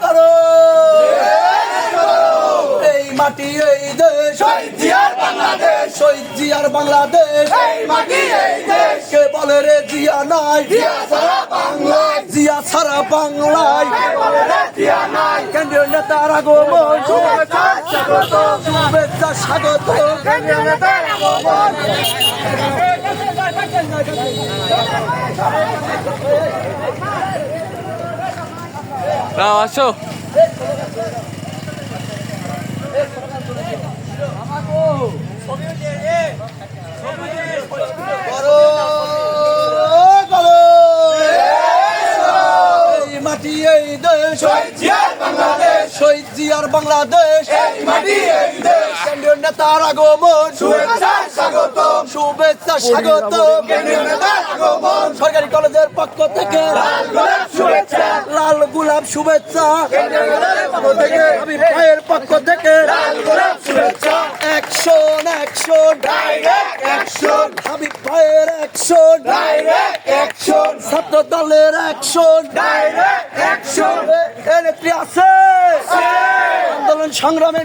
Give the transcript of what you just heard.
করো এই মাটি এই দেশ। জিয়ার বাংলাদেশ। জিয়ার বাংলাদেশ। এই মাটি এই দেশ। কে বলে রে জিয়া নাই? জিয়া সারা বাংলায় জিয়া সারা বাংলায়। কেন্দ্রীয় নেতারা গো শুভেচ্ছা স্বাগত। আসো করো করো এই মাটি এই দেশ। বাংলাদেশ। শহীদ জিয়ার বাংলাদেশ। এই মাটি এই দেশ। কেন্দ্রীয় নেতার আগমন। শুভেচ্ছা স্বাগত। শুভেচ্ছা স্বাগত। কেন্দ্রীয় নেতার আগমন। সরকারি কলেজের পক্ষ থেকে লাল গোলাপ শুভেচ্ছা। লাল গোলাপ শুভেচ্ছা। কেন্দ্রীয় নেতার পক্ষ থেকে। আমি ভাইয়ের পক্ষ থেকে লাল গোলাপ শুভেচ্ছা। Action action direct action Habib ভাইয়ের অ্যাকশন ডাইরেক্ট অ্যাকশন ছাত্র দলের অ্যাকশন ডাইরেক্ট নেত্রী আছে? আন্দোলন সংগ্রামে